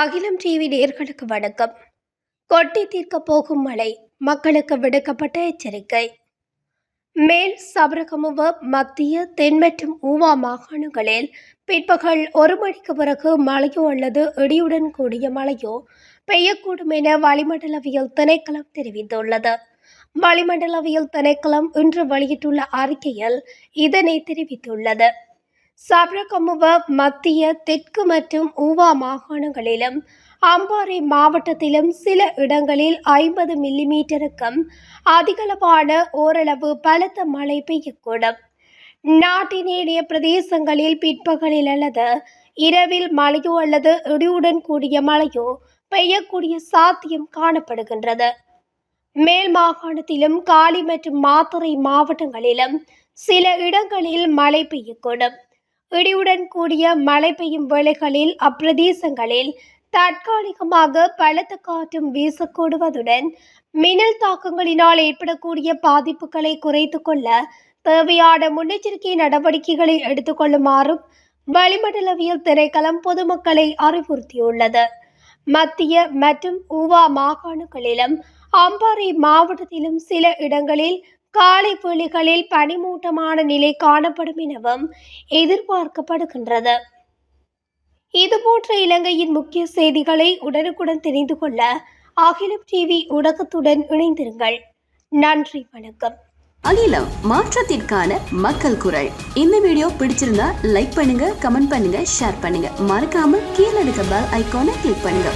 அகிலம் டிவி நேர்களுக்கு வணக்கம். கொட்டி தீர்க்க போகும் மழை மக்களுக்கு விடுக்கப்பட்ட எச்சரிக்கை. மேல் சபரகமுவ மத்திய தென் மற்றும் ஊவா மாகாணங்களில் பிற்பகல் ஒரு மணிக்கு பிறகு மழையோ அல்லது இடியுடன் கூடிய மழையோ பெய்யக்கூடும் என வளிமண்டலவியல் திணைக்களம் தெரிவித்துள்ளது. வளிமண்டலவியல் திணைக்களம் இன்று வெளியிட்டுள்ள அறிக்கையில் இதனை தெரிவித்துள்ளது. சப்ரகமுவ மத்திய தெற்கு மற்றும் ஊவா மாகாணங்களிலும் அம்பாறை மாவட்டத்திலும் சில இடங்களில் ஐம்பது மில்லிமீட்டருக்கும் அதிகளவான ஓரளவு பலத்த மழை பெய்யக்கூடும். நாட்டின் பிரதேசங்களில் பிற்பகலில் அல்லது இரவில் மழையோ அல்லது இடியுடன் கூடிய மழையோ பெய்யக்கூடிய சாத்தியம் காணப்படுகின்றது. மேல் மாகாணத்திலும் காலி மற்றும் மாத்தறை மாவட்டங்களிலும் சில இடங்களில் மழை பெய்யக்கூடும். இடியுடன் கூடிய மழை பெய்யும் வேளைகளில் அப்பிரதேசங்களில் தற்காலிகமாக பலத்த காற்றும் வீசக்கூடுவதுடன் மின்னல் தாக்கங்களினால் ஏற்படக்கூடிய பாதிப்புகளை குறைத்து கொள்ள தேவையான முன்னெச்சரிக்கை நடவடிக்கைகளை எடுத்துக்கொள்ளுமாறும் வளிமண்டலவியல் திணைக்களம் பொதுமக்களை அறிவுறுத்தியுள்ளது. மத்திய மற்றும் ஊவா மாகாணங்களிலும் அம்பாறை மாவட்டத்திலும் சில இடங்களில் காலை வேளைகளில் பனிமூட்டமான நிலை காணப்படும் எனவும் எதிர்பார்க்கப்படுகின்றது. இதுபோன்ற இலங்கையின் முக்கிய செய்திகளை உடனுக்குடன் தெரிந்து கொள்ள அகிலம் டிவி ஊடகத்துடன் இணைந்திருங்கள். நன்றி வணக்கம். அகிலம் மாற்றத்திற்கான மக்கள் குரல். இந்த வீடியோ பிடிச்சிருந்தா லைக் பண்ணுங்க கமெண்ட் பண்ணுங்க ஷேர் பண்ணுங்க. மறக்காம கீழே இருக்க பெல் ஐகானை கிளிக் பண்ணுங்க.